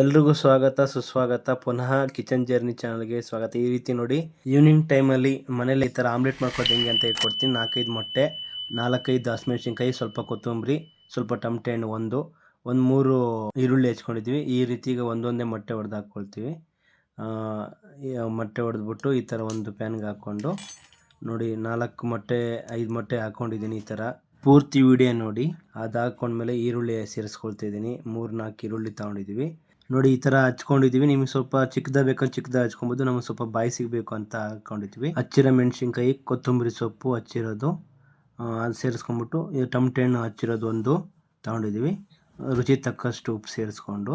ಎಲ್ರಿಗೂ ಸ್ವಾಗತ, ಸುಸ್ವಾಗತ. ಪುನಃ ಕಿಚನ್ ಜರ್ನಿ ಚಾನಲ್ಗೆ ಸ್ವಾಗತ. ಈ ರೀತಿ ನೋಡಿ, ಈವ್ನಿಂಗ್ ಟೈಮಲ್ಲಿ ಮನೇಲಿ ಈ ಥರ ಆಮ್ಲೆಟ್ ಮಾಡ್ಕೋದು ಹೆಂಗೆ ಅಂತ ಹೇಳ್ಕೊಡ್ತೀನಿ. ನಾಲ್ಕೈದು ಮೊಟ್ಟೆ, ನಾಲ್ಕೈದು ಹಸಿಮೆಣಸಿನ್ಕಾಯಿ, ಸ್ವಲ್ಪ ಕೊತ್ತಂಬರಿ, ಸ್ವಲ್ಪ ಟಮಟೆ ಹಣ್ಣು ಒಂದು ಒಂದು ಮೂರು ಈರುಳ್ಳಿ ಹೆಚ್ಕೊಂಡಿದ್ವಿ ಈ ರೀತಿ ಈಗ ಒಂದೊಂದೇ ಮೊಟ್ಟೆ ಹೊಡೆದು ಹಾಕ್ಕೊಳ್ತೀವಿ. ಮೊಟ್ಟೆ ಹೊಡೆದ್ಬಿಟ್ಟು ಈ ಥರ ಒಂದು ಪ್ಯಾನ್ಗೆ ಹಾಕ್ಕೊಂಡು ನೋಡಿ, ನಾಲ್ಕು ಮೊಟ್ಟೆ, ಐದು ಮೊಟ್ಟೆ ಹಾಕ್ಕೊಂಡಿದ್ದೀನಿ ಈ ಥರ. ಪೂರ್ತಿ ವಿಡಿಯೋ ನೋಡಿ ಅದು ಹಾಕ್ಕೊಂಡ್ಮೇಲೆ ಈರುಳ್ಳಿ ಸೇರಿಸ್ಕೊಳ್ತಿದ್ದೀನಿ ಮೂರು ನಾಲ್ಕು ಈರುಳ್ಳಿ ತೊಗೊಂಡಿದ್ದೀವಿ. ನೋಡಿ, ಈ ಥರ ಹಚ್ಕೊಂಡಿದ್ದೀವಿ ನಿಮ್ಗೆ ಸ್ವಲ್ಪ ಚಿಕ್ಕದ ಬೇಕಂತ ಚಿಕ್ಕದ ಹಚ್ಕೊಬೋದು. ನಮಗೆ ಸ್ವಲ್ಪ ಬಾಯಿ ಸಿಗಬೇಕು ಅಂತ ಹಾಕೊಂಡಿದ್ವಿ ಹಚ್ಚಿರೋ ಮೆಣಸಿನ್ಕಾಯಿ, ಕೊತ್ತಂಬರಿ ಸೊಪ್ಪು ಹಚ್ಚಿರೋದು. ಅದು ಸೇರಿಸ್ಕೊಂಡ್ಬಿಟ್ಟು, ಈ ಟಮಟೆ ಹಣ್ಣು ಹಚ್ಚಿರೋದು ಒಂದು ತೊಗೊಂಡಿದ್ದೀವಿ ರುಚಿ ತಕ್ಕಷ್ಟು ಉಪ್ಪು ಸೇರಿಸ್ಕೊಂಡು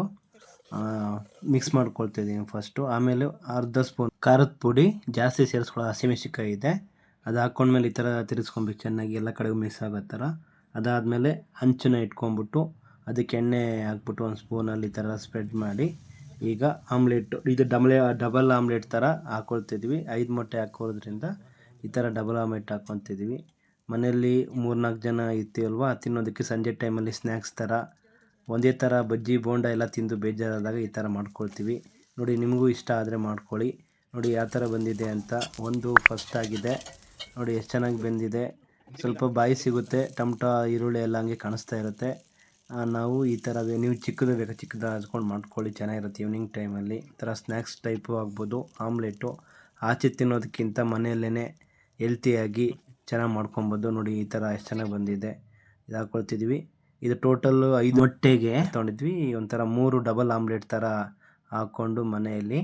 ಮಿಕ್ಸ್ ಮಾಡ್ಕೊಳ್ತಿದ್ದೀನಿ ಫಸ್ಟು ಆಮೇಲೆ ಅರ್ಧ ಸ್ಪೂನ್ ಖಾರದ ಪುಡಿ, ಜಾಸ್ತಿ ಸೇರಿಸ್ಕೊಳ್ಳೋ ಹಸಿಮೆಣಸಿನ್ಕಾಯಿ ಇದೆ. ಅದು ಹಾಕ್ಕೊಂಡ್ಮೇಲೆ ಈ ಥರ ತಿರ್ಸ್ಕೊಬೇಕು ಚೆನ್ನಾಗಿ ಎಲ್ಲ ಕಡೆಗೂ ಮಿಕ್ಸ್ ಆಗೋ ಥರ. ಅದಾದಮೇಲೆ ಹಂಚನ್ನ ಇಟ್ಕೊಂಡ್ಬಿಟ್ಟು ಅದಕ್ಕೆ ಎಣ್ಣೆ ಹಾಕ್ಬಿಟ್ಟು ಒಂದು ಸ್ಪೂನಲ್ಲಿ ಈ ಥರ ಸ್ಪ್ರೆಡ್ ಮಾಡಿ, ಈಗ ಆಮ್ಲೆಟ್, ಇದು ಡಬಲ್ ಡಬಲ್ ಆಮ್ಲೆಟ್ ಥರ ಹಾಕ್ಕೊಳ್ತಿದ್ವಿ ಐದು ಮೊಟ್ಟೆ ಹಾಕೋದ್ರಿಂದ ಈ ಥರ ಡಬಲ್ ಆಮ್ಲೆಟ್ ಹಾಕ್ಕೊತಿದ್ವಿ ಮನೆಯಲ್ಲಿ ಮೂರ್ನಾಲ್ಕು ಜನ ಇರ್ತೀವಲ್ವ, ತಿನ್ನೋದಕ್ಕೆ ಸಂಜೆ ಟೈಮಲ್ಲಿ ಸ್ನ್ಯಾಕ್ಸ್ ಥರ, ಒಂದೇ ಥರ ಬಜ್ಜಿ, ಬೋಂಡ ಎಲ್ಲ ತಿಂದು ಬೇಜಾರಾದಾಗ ಈ ಥರ ಮಾಡ್ಕೊಳ್ತೀವಿ. ನೋಡಿ, ನಿಮಗೂ ಇಷ್ಟ ಆದರೆ ಮಾಡ್ಕೊಳ್ಳಿ. ನೋಡಿ, ಯಾವ ಥರ ಬಂದಿದೆ ಅಂತ. ಒಂದು ಫಸ್ಟ್ ಆಗಿದೆ. ನೋಡಿ, ಎಷ್ಟು ಚೆನ್ನಾಗಿ ಬೆಂದಿದೆ. ಸ್ವಲ್ಪ ಬಾಯಿ ಸಿಗುತ್ತೆ, ಟಮಟೊ, ಈರುಳ್ಳಿ ಎಲ್ಲ ಹಂಗೆ ಕಾಣಿಸ್ತಾ ಇರುತ್ತೆ. ನಾವು ಈ ಥರ ಬೇ- ನೀವು ಚಿಕ್ಕದು ಬೇಕು, ಚಿಕ್ಕದು ಹಚ್ಕೊಂಡು ಮಾಡ್ಕೊಳ್ಳಿ, ಚೆನ್ನಾಗಿರುತ್ತೆ ಈವ್ನಿಂಗ್ ಟೈಮಲ್ಲಿ ಈ ಥರ ಸ್ನ್ಯಾಕ್ಸ್ ಟೈಪು ಆಗ್ಬೋದು ಆಮ್ಲೆಟು ಆಚೆ ತಿನ್ನೋದಕ್ಕಿಂತ ಮನೆಯಲ್ಲೇ ಹೆಲ್ತಿಯಾಗಿ ಚೆನ್ನಾಗಿ ಮಾಡ್ಕೊಬೋದು. ನೋಡಿ, ಈ ಥರ ಎಷ್ಟು ಚೆನ್ನಾಗಿ ಬಂದಿದೆ. ಇದು ಹಾಕ್ಕೊಳ್ತಿದ್ವಿ ಇದು ಟೋಟಲ್ಲು ಐದು ಮೊಟ್ಟೆಗೆ ತೊಗೊಂಡಿದ್ವಿ. ಒಂಥರ ಮೂರು ಡಬಲ್ ಆಮ್ಲೆಟ್ ಥರ ಹಾಕ್ಕೊಂಡು ಮನೆಯಲ್ಲಿ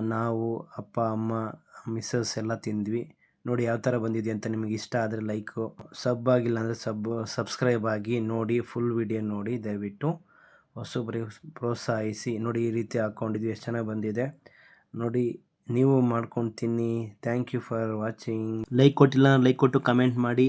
ನಾವು ಅಪ್ಪ, ಅಮ್ಮ ಮಿಸ್ಸಸ್ ಎಲ್ಲ ತಿಂದ್ವಿ. ನೋಡಿ ಯಾವ ಥರ ಬಂದಿದೆ ಅಂತ ನಿಮಗೆ ಇಷ್ಟ ಆದರೆ ಲೈಕು ಸಬ್ ಆಗಿಲ್ಲ ಅಂದರೆ ಸಬ್ ಸಬ್ಸ್ಕ್ರೈಬ್ ಆಗಿ ನೋಡಿ ಫುಲ್ ವಿಡಿಯೋ ನೋಡಿ, ದಯವಿಟ್ಟು ಹೊಸೊಬ್ಬರಿಗೆ ಪ್ರೋತ್ಸಾಹಿಸಿ. ನೋಡಿ, ಈ ರೀತಿ ಹಾಕ್ಕೊಂಡಿದ್ವಿ ಎಷ್ಟು ಚೆನ್ನಾಗಿ ಬಂದಿದೆ. ನೋಡಿ, ನೀವು ಮಾಡ್ಕೊಂಡು ತಿನ್ನಿ. Thank you for watching like ಕೊಟ್ಟಿಲ್ಲ ಲೈಕ್ ಕೊಟ್ಟು ಕಮೆಂಟ್ ಮಾಡಿ.